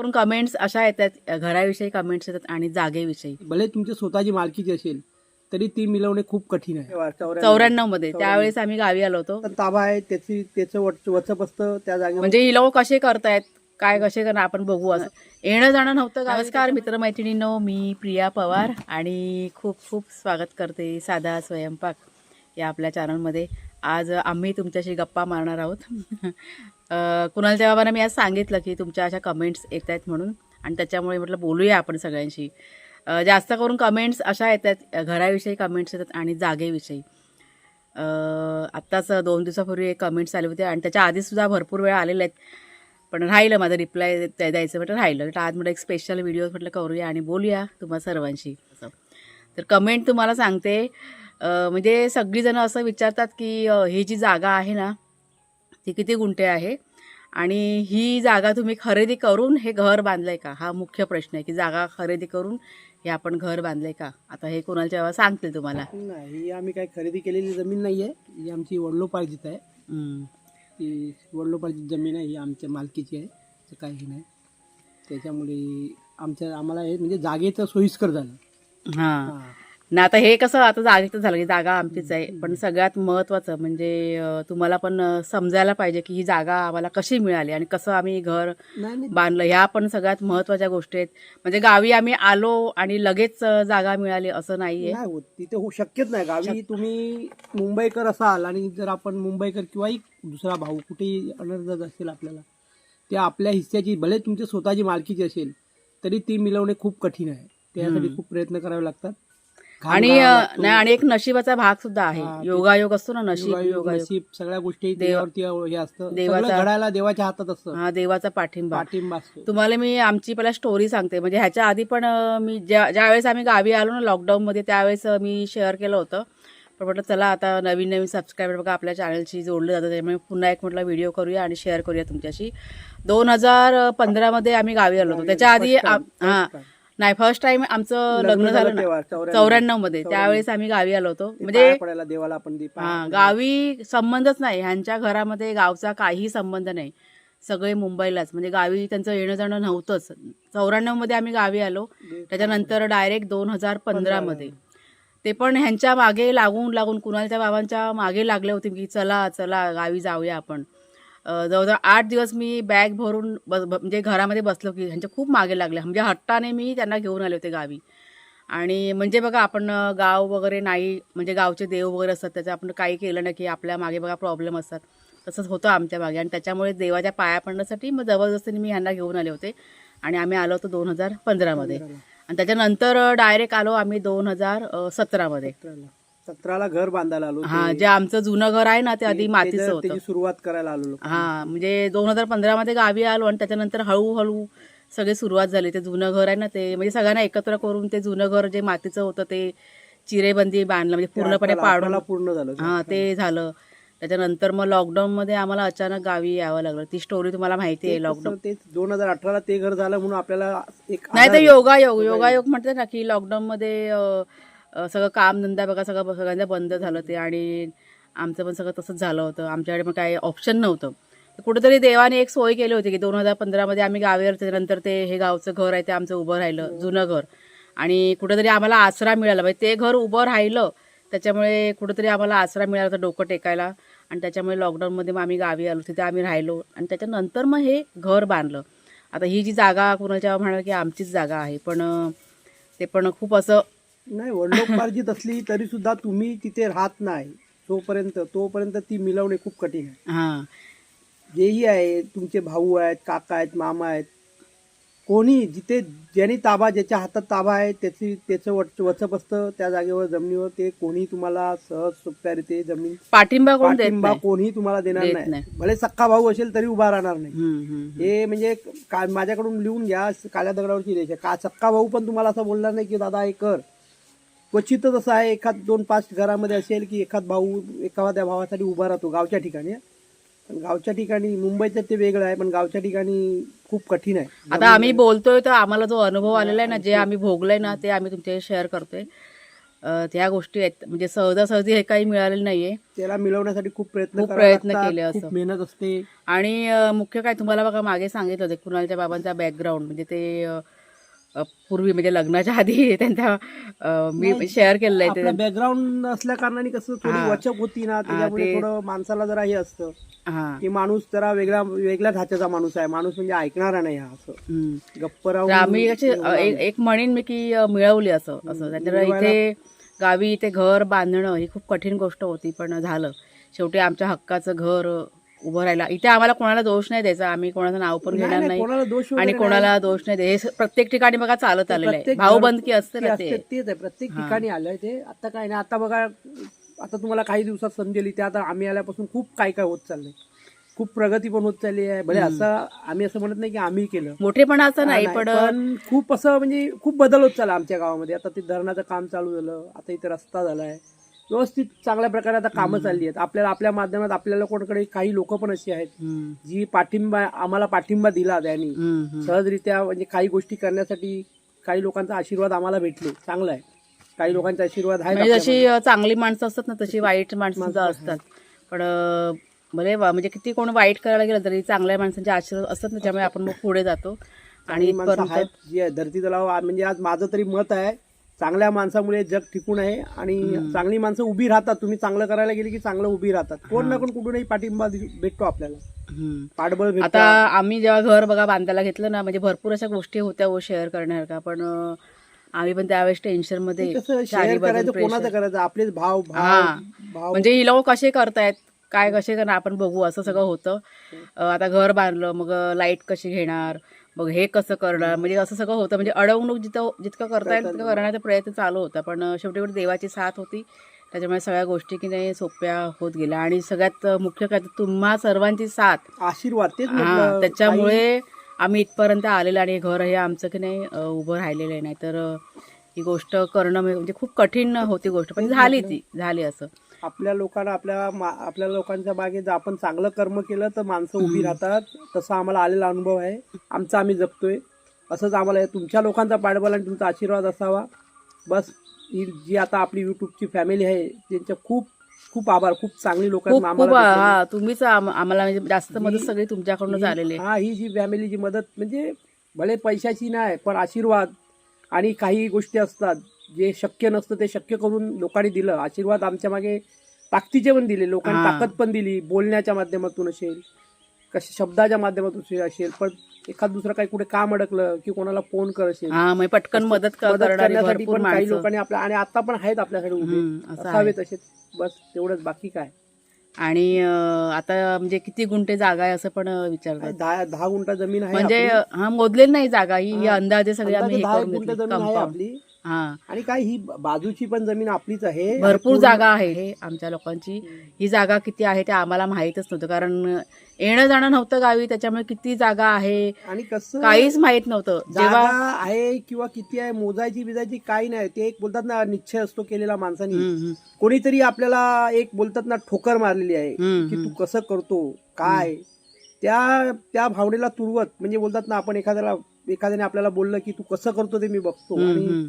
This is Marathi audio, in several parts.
करून कमेंट्स अशा येतात घराविषयी कमेंट्स येतात आणि जागेविषयी. भले तुमची स्वतःची मालकीची असेल तरी ती मिळवणे खूप कठीण आहे. चौऱ्याण्णवमध्ये त्यावेळेस आम्ही गावी आलो होतो. तर ताबा आहे त्याची त्याचं वच- वचप असतं त्या जागेवर म्हणजे ही लोक कसे करतायत काय कसे करणार आपण बघू असं. येणं जाणं नव्हतं का नमस्कार मित्रमैत्रिणींनो मी प्रिया पवार आणि खूप खूप स्वागत करते साधा स्वयंपाक या आपल्या चॅनलमध्ये आज आम्ही तुमच्याशी गप्पा मारणार आहोत. अं, कुणालच्या बाबांना मी आज सांगितलं की तुमच्या अशा कमेंट्स येत आहेत म्हणून. आणि त्याच्यामुळे म्हटलं बोलूया आपण सगळ्यांशी. जास्त करून कमेंट्स अशा येतात घराविषयी कमेंट्स येतात आणि जागेविषयी. आत्ताच दोन दिवसापूर्वी एक कमेंट्स आले होते आणि त्याच्या आधीसुद्धा भरपूर वेळा आलेले आहेत. पण राहिलं माझं रिप्लाय द्यायचं म्हटलं राहिलं. तर आज म्हटलं एक स्पेशल व्हिडिओ म्हटलं करूया आणि बोलूया तुम्हा सर्वांशी. तर कमेंट तुम्हाला सांगते म्हणजे सगळीजणं असं विचारतात की ही जी जागा आहे ना ती किती गुंठे आहे? आणि ही जागा तुम्ही खरेदी करून हे घर बांधलंय का? हा मुख्य प्रश्न आहे की जागा खरेदी करून हे आपण घर बांधलंय का? आता हे बाबा सांगतील तुम्हाला. नाही ही आम्ही काही खरेदी केलेली जमीन नाहीये. ही आमची वडलोपार्जित आहे. ती वडलोपार्जित जमीन आहे ही आमच्या मालकीची आहे. तर काही हे नाही. त्याच्यामुळे आमच्या आम्हाला हे म्हणजे जागेचं सोयीस्कर झालं. हा. ना आता हे कसं आता जागेचं झालं की जागा आमचीच आहे. पण सगळ्यात महत्वाचं म्हणजे तुम्हाला पण समजायला पाहिजे की ही जागा आम्हाला कशी मिळाली आणि कसं आम्ही घर बांधलं. ह्या पण सगळ्यात महत्त्वाच्या गोष्टी आहेत. म्हणजे गावी आम्ही आलो आणि लगेच जागा मिळाली असं नाहीये. तिथे होऊ शक्यच नाही. गावी तुम्ही मुंबईकर असाल आणि जर आपण मुंबईकर किंवाही दुसरा भाऊ कुठेही अनर्थ असेल आपल्याला ते आपल्या हिस्स्याची भले तुमची स्वतःची मालकीची असेल तरी ती मिळवणे खूप कठीण आहे. त्यासाठी खूप प्रयत्न करावे लागतात. आणि. नाही आणि एक नशिबाचा भाग सुद्धा आहे. योगायोग असतो ना नशीब योगायोग, सगळ्या गोष्टी देव- देवावरती हे असतं. देवाचा- घडायला देवाच्या हातात असतं. हा देवाचा पाठिंबा. पाठिंबा तुम्हाला मी आमची पहिला स्टोरी सांगते. म्हणजे ह्याच्या आधी पण मी ज्या ज्यावेळेस आम्ही गावी आलो ना लॉकडाऊनमध्ये त्यावेळेस अं, मी शेअर केलं होतं. पण म्हटलं चला आता नवीन नवीन सबस्क्रायबर बघा आपल्या चॅनलशी जोडलं जातं. त्यामुळे पुन्हा एक म्हटलं व्हिडिओ करूया आणि शेअर करूया तुमच्याशी. दोन हजार पंधरामध्ये आम्ही गावी आलो होतो. त्याच्या आधी हा. नाही फर्स्ट टाइम आमचं लग्न झालं ना. चौऱ्याण्णव. मध्ये त्यावेळेस आम्ही गावी आलो होतो. म्हणजे देवाला आपण हा. गावी संबंधच नाही. ह्यांच्या घरामध्ये गावचा काही संबंध नाही. सगळे मुंबईलाच. म्हणजे गावी त्यांचं येणं जाणं नव्हतंच. चौऱ्याण्णवमध्ये आम्ही गावी आलो. त्याच्यानंतर डायरेक्ट दोन हजार पंधरा मध्ये ते पण ह्यांच्या मागे लागून लागून कुणालच्या बाबांच्या मागे लागले होते की चला चला गावी जाऊया आपण. जवळजवळ आठ दिवस मी बॅग भरून ब- ब- म्हणजे घरामध्ये बसलो की ह्यांच्या खूप मागे लागले म्हणजे हट्टाने मी त्यांना घेऊन आले होते गावी. आणि म्हणजे बघा आपण गाव वगैरे नाही म्हणजे गावचे देव वगैरे असतात त्याचं आपण काही केलं नाही की आपल्या मागे बघा प्रॉब्लेम असतात. तसंच होतं आमच्या मागे. आणि त्याच्यामुळे देवाच्या पाया पडण्यासाठी मग जबरदस्तीने मी ह्यांना घेऊन आले होते. आणि आम्ही आलो होतो दोन हजार पंधरामध्ये. आणि त्याच्यानंतर डायरेक्ट आलो आम्ही दोन हजार सतरामध्ये. सतराला घर बांधायला आलो हा जे आमचं जुनं घर आहे ना ते आधी मातीचं त्याचं- होतं. त्याची सुरुवात करायला आलो हा म्हणजे दोन हजार पंधरामध्ये गावी आलो आणि त्याच्यानंतर हळूहळू सगळी सुरुवात झाली. ते जुनं घर आहे ना ते म्हणजे सगळ्यांना एकत्र करून ते जुनं घर जे मातीचं होतं ते चिरेबंदी बांधलं म्हणजे पूर्णपणे पाडून पूर्ण झालं हा ते झालं. त्याच्यानंतर मग लॉकडाऊन मध्ये आम्हाला अचानक गावी यावं लागलं. ती स्टोरी तुम्हाला माहिती आहे लॉकडाऊन ते दोन हजार अठराला ते घर झालं म्हणून आपल्याला एक नाही तर योगायोग योगायोग म्हणते ना की लॉकडाऊन मध्ये सगळं कामधंदा बघा सगळं सगळ्यांचं बंद झालं ते आणि आमचं पण सगळं तसंच झालं होतं. आमच्याकडे पण काही ऑप्शन नव्हतं. तर कुठेतरी देवाने एक सोय केली होती की दोन हजार पंधरामध्ये आम्ही गावी आलो त्याच्यानंतर ते हे गावचं घर आहे ते आमचं उभं राहिलं जुनं घर. आणि कुठेतरी आम्हाला आसरा मिळाला. म्हणजे ते घर उभं राहिलं त्याच्यामुळे कुठेतरी आम्हाला आसरा मिळाला होता डोकं टेकायला. आणि त्याच्यामुळे लॉकडाऊनमध्ये मग आम्ही गावी आलो तिथे आम्ही राहिलो. आणि त्याच्यानंतर मग हे घर बांधलं. आता ही जी जागा कुणाच्या म्हणाल की आमचीच जागा आहे. पण ते पण खूप असं नाही वडिलोपार्जित असली तरी सुद्धा तुम्ही तिथे राहत नाही. तोपर्यंत तोपर्यंत ती मिळवणे खूप कठीण आहे. हां. जेही आहे तुमचे भाऊ आहेत काका आहेत मामा आहेत कोणी जिथे ज्यांनी ताबा ज्याच्या हातात ताबा आहे त्याची त्याचं वच- वचप असतं त्या जागेवर जमिनीवर ते कोणी तुम्हाला सहज सोप्यारीते जमीन पाठिंबा कोण देत पाठिंबा नाही? कोणी तुम्हाला देणार देत नाही. नाही. भले सक्का भाऊ असेल तरी उभा राहणार नाही. हम्म, हम्म. हे म्हणजे का माझ्याकडून लिहून घ्या काळ्या दगडावरची रेषा. का सक्का भाऊ पण तुम्हाला असं बोलणार नाही की दादा हे कर. क्वचितच असं आहे एखाद दोन पाच घरामध्ये असेल की एखाद भाऊ एखाद्या भावासाठी उभा राहतो गावच्या ठिकाणी. पण गावच्या ठिकाणी मुंबईचं ते वेगळं आहे पण गावच्या ठिकाणी खूप कठीण आहे. आता आम्ही बोलतोय तर आम्हाला जो अनुभव आलेला आहे ना जे आम्ही भोगलंय ना ते आम्ही तुमच्याशी शेअर करतोय. त्या गोष्टी आहेत. म्हणजे सहजासहजी हे काही मिळालेलं नाहीये. त्याला मिळवण्यासाठी खूप प्रयत्न खूप प्रयत्न केले असं. मेहनत असते. आणि मुख्य काय तुम्हाला बघा मागे सांगितलं होतं कुणालच्या बाबांचा बॅकग्राऊंड म्हणजे ते पूर्वी म्हणजे लग्नाच्या आधी त्यांचा मी शेअर केलेलं आहे ते. बॅकग्राऊंड असल्या कारणाने कसं थोडी. वचक होती ना त्याच्यामुळे थोडं माणसाला जरा हे असतं. हा. की माणूस जरा वेगळा वेगळ्या ढाच्याचा माणूस आहे. माणूस म्हणजे ऐकणारा नाही हा असं. तर राहून आम्ही अशी अ, एक म्हणेन मी की मिळवली असं असं. त्याच्यामुळे इथे गावी इथे घर बांधणं ही खूप कठीण गोष्ट होती पण झालं. शेवटी आमच्या हक्काचं घर उभं राहिला. इथे आम्हाला कोणाला दोष नाही द्यायचा. आम्ही कोणाचं नाव पण घेणार नाही, आणि कोणाला दोष नाही दे हे प्रत्येक ठिकाणी बघा चालत आलेलं आहे. भाऊबंदकी असते ना ते? तेच आहे. प्रत्येक ठिकाणी आलंय ते. आता काय नाही. आता बघा आता तुम्हाला काही दिवसात संधी दिली ते आता आम्ही आल्यापासून खूप काय काय होत चाललंय. खूप प्रगती पण होत चालली आहे. भले असं आम्ही असं म्हणत नाही की आम्ही केलं. मोठेपणा असं नाही पण खूप असं म्हणजे खूप बदल होत चालला आमच्या गावामध्ये. आता ते धरणाचं काम चालू झालं. आता इथे रस्ता झालाय. व्यवस्थित चांगल्या प्रकारे आता कामं चालली आहेत. आपल्याला आपल्या माध्यमात आपल्या लोकांकडे काही लोक पण अशी आहेत जी पाठिंबा आम्हाला पाठिंबा दिला त्यांनी. सहजरित्या म्हणजे काही गोष्टी करण्यासाठी काही लोकांचा आशीर्वाद आम्हाला भेटले. चांगला आहे. काही लोकांचे आशीर्वाद आहेत म्हणजे. जशी चांगली माणसं असतात ना तशी वाईट माणसं असतात. पण भले म्हणजे किती कोण वाईट करायला गेलं तरी चांगल्या माणसांचे आशीर्वाद असतात ना त्यामुळे आपण मग पुढे जातो. आणि आहे धरती तलाव म्हणजे आज माझं तरी मत आहे चांगल्या माणसामुळे जग टिकून आहे आणि चांगली माणसं उभी राहतात. तुम्ही चांगलं करायला गेले की चांगलं उभी राहतात. कोण ना कोण कुठूनही पाठिंबा भेटतो आपल्याला. पाठबळ आता आम्ही जेव्हा घर बघा बांधायला घेतलं ना म्हणजे भरपूर अशा गोष्टी होत्या हो शेअर करण्यासारख्या पण आम्ही पण त्यावेळेस टेन्शनमध्ये. कोणाचं करायचं? आपलेच भाव म्हणजे ही लोक कसे करतायत काय कसे करणार आपण बघू असं सगळं होतं. आता घर बांधलं मग लाइट कशी घेणार? मग हे कसं करणार? म्हणजे असं सगळं होतं. म्हणजे अडवणूक जिथं जितकं करता येईल तितकं करण्याचा प्रयत्न चालू होता. पण शेवटी देवाची साथ होती. त्याच्यामुळे सगळ्या गोष्टी की नाही सोप्या होत गेल्या. आणि सगळ्यात मुख्य काय तुम्हा सर्वांची साथ. आशीर्वाद. हा त्याच्यामुळे आम्ही इथपर्यंत आलेलो आणि घर हे आमचं की नाही उभं राहिलेलं आहे. नाही तर ही गोष्ट करणं म्हणजे खूप कठीण होती गोष्ट. पण झाली ती. झाली असं. आपल्या लोकांना आपल्या मा- आपल्या लोकांच्या मागे जर आपण चांगलं कर्म केलं तर माणसं उभी राहतात. तसा आम्हाला आलेला अनुभव आहे. आमचा आम्ही जगतोय असंच आम्हाला तुमच्या लोकांचा पाठबळ आणि तुमचा आशीर्वाद असावा. बस ही जी आता आपली युट्यूबची फॅमिली आहे त्यांच्या खूप खूप आभार. खूप चांगली लोक हा तुम्हीच आम- आम्हाला म्हणजे जास्त मदत सगळी तुमच्याकडूनच आलेली आहे. हा ही जी फॅमिलीची मदत म्हणजे भले पैशाची नाही पण आशीर्वाद आणि काही गोष्टी असतात. जे शक्य नसतं ते शक्य करून लोकांनी दिलं. आशीर्वाद आमच्या मागे ताकदीचे पण दिले. लोकांनी हा. ताकद पण दिली. बोलण्याच्या माध्यमातून असेल कशा शब्दाच्या माध्यमातून असे- असेल पण एखाद दुसरं काही कुठे काम अडकलं की कोणाला फोन कर असेल. हा पटकन मदत क- मदत करणारी करण्यासाठी भरपूर पण काही माणसं. लोकांनी आपल्या आणि आता पण आहेत आपल्यासाठी उभे. हम्म, असं आहे. असावेत असे. बस तेवढंच. बाकी काय? आणि अं, आता म्हणजे किती गुंठे जागा आहे असं पण अं, विचारतात. दहा दहा गुंठा जमीन आहे म्हणजे आपली. हा मोजलेली नाही जागा. ही ही अंदाजे सगळी आम्ही अंदाजे हे दहा करून गुंठा घेतली. जमीन आहे आपली. हा. आणि काय ही बाजूची पण जमीन आपलीच आहे. भरपूर जागा आहे हे आमच्या लोकांची. ही जागा किती आहे ते आम्हाला माहीतच नव्हतं कारण येणं जाणं नव्हतं गावी त्याच्यामुळे किती जागा आहे आणि कसं काहीच माहीत नव्हतं. जागा जेव्हा आहे किंवा किती आहे मोजायची बिजायची काही नाही. ते एक बोलतात ना निश्चय असतो केलेला माणसाने. हम्म, हम्म, कोणीतरी आपल्याला एक बोलतात ना ठोकर मारलेली आहे हम्म, की तू हम्म. कसं करतो काय? त्या त्या भावनेला तुरवत म्हणजे बोलतात ना आपण एखाद्याला एखाद्याने आपल्याला बोललं की तू कसं करतो ते मी बघतो. हम्म, आणि हम्म.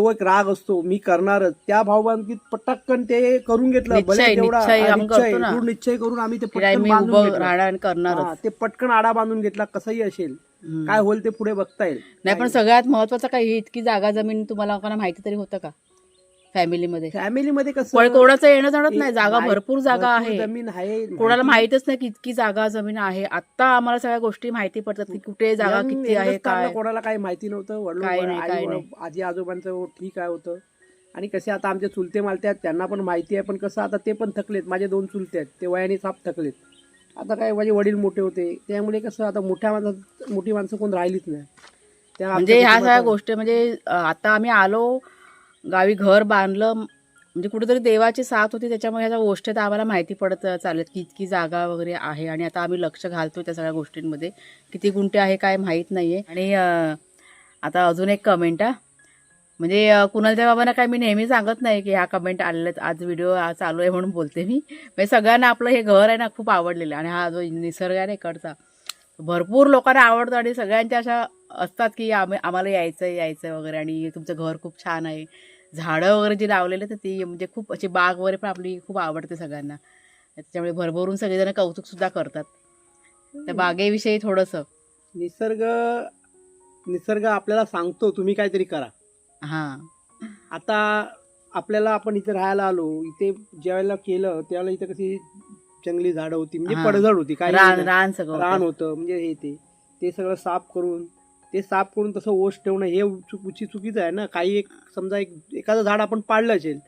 तो एक राग असतो मी करणारच त्या भावबांधकीत पटकन ते करून घेतलं भले निश्चय, तेवढा निश्चय आम्ही निश्चय, करतो ना. दृढ निश्चय करून आम्ही ते की नाही, पटकन मी बांधून उभं घेतलं. राहणार आणि करणारच ते पटकन आडा बांधून घेतला कसंही असेल हम्म. काय होईल ते पुढे बघता येईल नाही पण सगळ्यात महत्वाचं काय ही इतकी जागा जमीन तुम्हाला लोकांना माहिती तरी होतं का फॅमिलीमध्ये. फॅमिलीमध्ये कसं पण कोणाचं येणं जाणत नाही. जागा भरपूर जागा आहे. जमीन आहे कोणाला माहिती- माहितच नाही की इतकी जागा जमीन आहे. आता आम्हाला सगळ्या गोष्टी माहिती पडतात की कुठे जागा किती आहे काय. कोणाला काही माहिती नव्हतं. वडील काही नाही. आजी आजोबांचं ठीक आहे होतं. आणि कसे आता आमचे चुलते मालते आहेत त्यांना पण माहिती आहे. पण कसं आता ते पण थकलेत. माझे दोन चुलते आहेत. ते वयाने साप थकलेत. आता काय माझे वडील मोठे होते. त्यामुळे कसं आता मोठ्या माणसं मोठी माणसं कोण राहिलीच नाही. त्या म्हणजे आमच्या ह्या सगळ्या कुटुंबात- गोष्टी म्हणजे अं, आता आम्ही आलो गावी घर बांधलं म्हणजे कुठेतरी देवाची साथ होती त्याच्यामुळे ह्या गोष्टी तर आम्हाला माहिती पडत चालत की इतकी जागा वगैरे आहे आणि आता आम्ही लक्ष घालतो त्या सगळ्या गोष्टींमध्ये. किती गुंठे आहे काय माहीत नाहीये. आणि आता अजून एक कमेंट आहे म्हणजे कुणालच्या बाबांना काय मी नेहमी सांगत नाही की ह्या कमेंट आलेले आज व्हिडिओ चालू आहे म्हणून बोलते मी. म्हणजे सगळ्यांना आपलं हे घर आहे ना खूप आवडलेलं आणि हा जो निसर्ग आहे ना इकडचा भरपूर लोकांना आवडतं आणि सगळ्यांच्या अशा असतात की आम्ही आम्हाला यायचं यायचं वगैरे आणि तुमचं घर खूप छान आहे. झाडं वगैरे जी लावलेली तर ती म्हणजे खूप अशी बाग वगैरे पण आपली खूप आवडते सगळ्यांना. त्याच्यामुळे भरभरून सगळेजण कौतुक सुद्धा करतात. त्या बागेविषयी थोडंसं. निसर्ग निसर्ग आपल्याला सांगतो तुम्ही काहीतरी करा. हां. आता आपल्याला आपण इथे राहायला आलो इथे ज्यावेळेला केलं त्यावेळेला इथे कशी जंगली झाडं होती म्हणजे. पडझड होती काय रान रान सगळं रान होतं. म्हणजे हे ते सगळं साफ करून ते साफ करून तसं ओस ठेवणं हे चुकीची चुकीचं आहे ना? काही एक समजा एक एखादं झाड आपण पाडलं असेल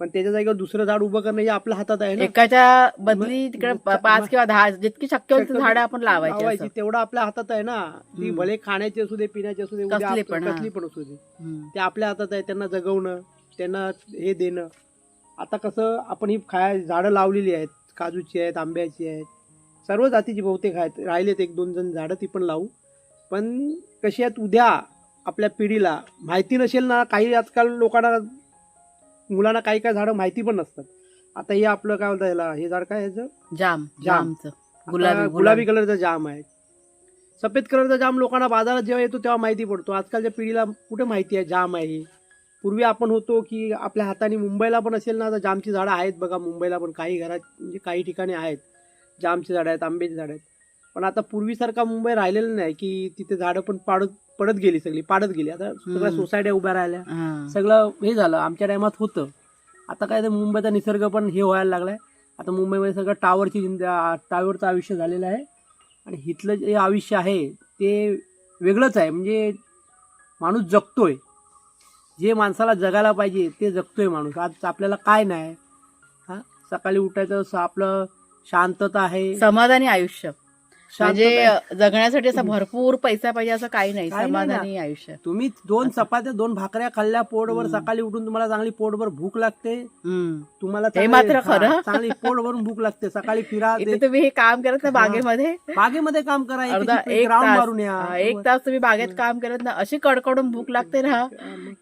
पण त्याच्या जागेवर दुसरं झाड उभं करणं हे आपल्या हातात आहे ना? एकाच्या बदली तिकडे पाच किंवा दहा जितकी शक्य होती झाडं आपण लावायची. तेवढं आपल्या हातात आहे ना? ती. भले खाण्याची असू दे पिण्याची असू दे कसली पण, असू दे. ते आपल्या हातात आहे त्यांना जगवणं त्यांना हे देणं. आता कसं आपण ही खाय झाडं लावलेली आहेत काजूची आहेत आंब्याची आहेत. सर्व जातीची बहुतेक आहेत. राहिलेत एक दोन जण झाडं ती पण लावू. पण कशी आहेत उद्या आपल्या पिढीला? माहिती नसेल ना काही आजकाल लोकांना मुलांना काही काही झाडं माहिती पण नसतात. आता हे आपलं काय म्हणतात याला हे झाड काय ह्याचं जाम जाम. जामचं. गुलाबी. गुलाबी कलरचा जाम आहे. सफेद कलरचा जाम लोकांना बाजारात जेव्हा येतो तेव्हा माहिती पडतो. आजकालच्या पिढीला कुठे माहिती आहे जाम आहे हे. पूर्वी आपण होतो की आपल्या हाताने मुंबईला पण असेल ना तर जामची झाडं आहेत बघा मुंबईला पण. काही घरात म्हणजे काही ठिकाणी आहेत जामची झाडं आहेत आंब्याची झाडं आहेत. पण आता पूर्वीसारखा मुंबई राहिलेलं नाही की तिथे झाडं पण पाडत पडत गेली सगळी पाडत गेली. आता सगळ्या. सोसायट्या उभ्या राहिल्या. सगळं हे झालं. आमच्या टायमात होतं. आता काय ते मुंबईचा निसर्ग पण हे व्हायला लागलाय. आता मुंबईमध्ये सगळं टावरची टावरचं आयुष्य झालेलं आहे. आणि इथलं जे आयुष्य आहे ते वेगळंच आहे. म्हणजे माणूस जगतोय. जे माणसाला जगायला पाहिजे ते जगतोय माणूस. आज आपल्याला काय नाही. हा? सकाळी उठायचं आपलं शांतता आहे. समाधानी आयुष्य. म्हणजे जगण्यासाठी असं भरपूर पैसा पाहिजे असं काही नाही काही नाही ना. समाधानी आयुष्य तुम्ही दोन. चपात्या दोन भाकऱ्या खाल्ल्या पोटभर हम्म. सकाळी उठून तुम्हाला चांगली पोटभर भूक लागते हम्म. तुम्हाला हे चांगली- मात्र हा, खरं. चांगली पोट भरून भूक लागते सकाळी फिरा इथे ते- तुम्ही हे काम करत ना. बागेमध्ये बागेमध्ये काम करा अर्धा एक राऊंड तास मारून या हा, एक तास तुम्ही बागेत काम करत ना अशी कडकडून भूक लागते ना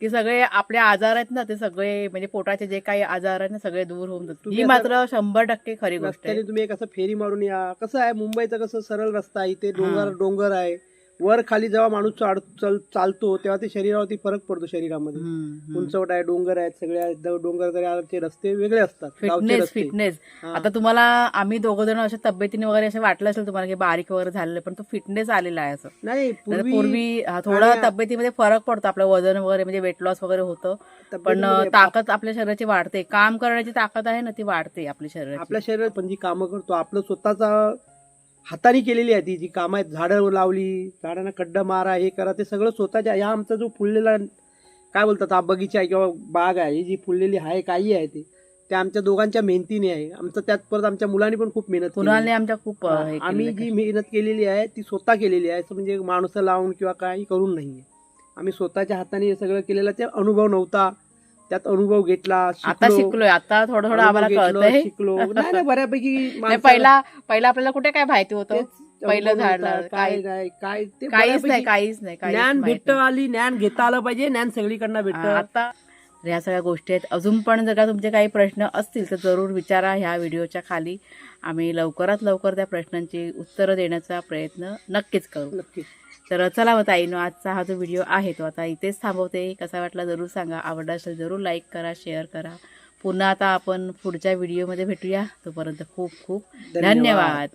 की सगळे आपले आजार आहेत ना ते सगळे म्हणजे पोटाचे जे काही आजार आहेत ना सगळे दूर होऊन जातात तुम्ही ही आता मात्र शंभर टक्के खरी गोष्ट आहे रस्त्याने तुम्ही एक असं फेरी मारून या कसं आहे मुंबईचं कसं सरळ रस्ता आहे इथे डोंगर. डोंगर आहे. वर खाली जेव्हा माणूस चाड- चल- चालतो तेव्हा ते शरीरावरती फरक पडतो शरीरामध्ये. उंचवट आहे डोंगर आहेत सगळ्या डोंगरदऱ्याचे रस्ते वेगळे असतात फिटनेस फिटनेस. आता तुम्हाला आम्ही दोघं जण अशा तब्येतीने वगैरे असं वाटलं असेल तुम्हाला की बारीक वगैरे झालेलं पण तो फिटनेस आलेला आहे असं. नाही पूर्वी थोडं तब्येतीमध्ये फरक पडतो आपलं वजन वगैरे म्हणजे वेट लॉस वगैरे होतं. पण ताकद आपल्या शरीराची वाढते. काम करण्याची ताकद आहे ना ती वाढते आपल्या शरीराची. आपल्या शरीरात पण जी कामं करतो आपलं स्वतःचा हाताने केलेली आहे ती जी कामं आहेत झाडं लावली झाडांना खड्डा मारा हे करा ते सगळं स्वतःच्या ह्या आमचा जो फुललेला काय बोलतात हा बगीचा आहे किंवा बाग आहे ही जी फुललेली आहे काही आहे ती ते आमच्या दोघांच्या मेहनतीने आहे. आमचं त्यात परत आमच्या मुलांनी पण खूप मेहनत. कुणालने आमच्या खूप आम्ही जी मेहनत केलेली आहे ती स्वतः केलेली आहे. असं म्हणजे माणसं लावून किंवा काही करून नाहीये. आम्ही स्वतःच्या हाताने हे सगळं केलेलं ते अनुभव नव्हता. त्यात अनुभव घेतला आता शिकलोय. आता थोडं थोडं आम्हाला कळतंय. शिकलो. नाही नाही, बऱ्यापैकी पहिला पहिला आपल्याला कुठे काय माहिती होतं? पहिलं झाड काय नाही काय ते काहीच नाही बऱ्यापैकी काहीच नाही काहीच ज्ञान माहीत भेटत. आली ज्ञान घेता आलं पाहिजे ज्ञान सगळीकडनं भेटत. आता ह्या सगळ्या गोष्टी आहेत. अजून पण जर का तुमचे काही प्रश्न असतील तर जरूर विचारा ह्या व्हिडिओच्या खाली. आम्ही लवकरात लवकर त्या प्रश्नांची उत्तरं देण्याचा प्रयत्न नक्कीच करू. नक्की तर चला मग ताईनो आजचा हा जो व्हिडिओ आहे तो आता इथेच थांबवते. कसा वाटला जरूर सांगा. आवडला असेल जरूर लाईक करा शेअर करा. पुन्हा आता आपण पुढच्या व्हिडिओमध्ये भेटूया. तोपर्यंत खूप खूप धन्यवाद. धन्यवाद.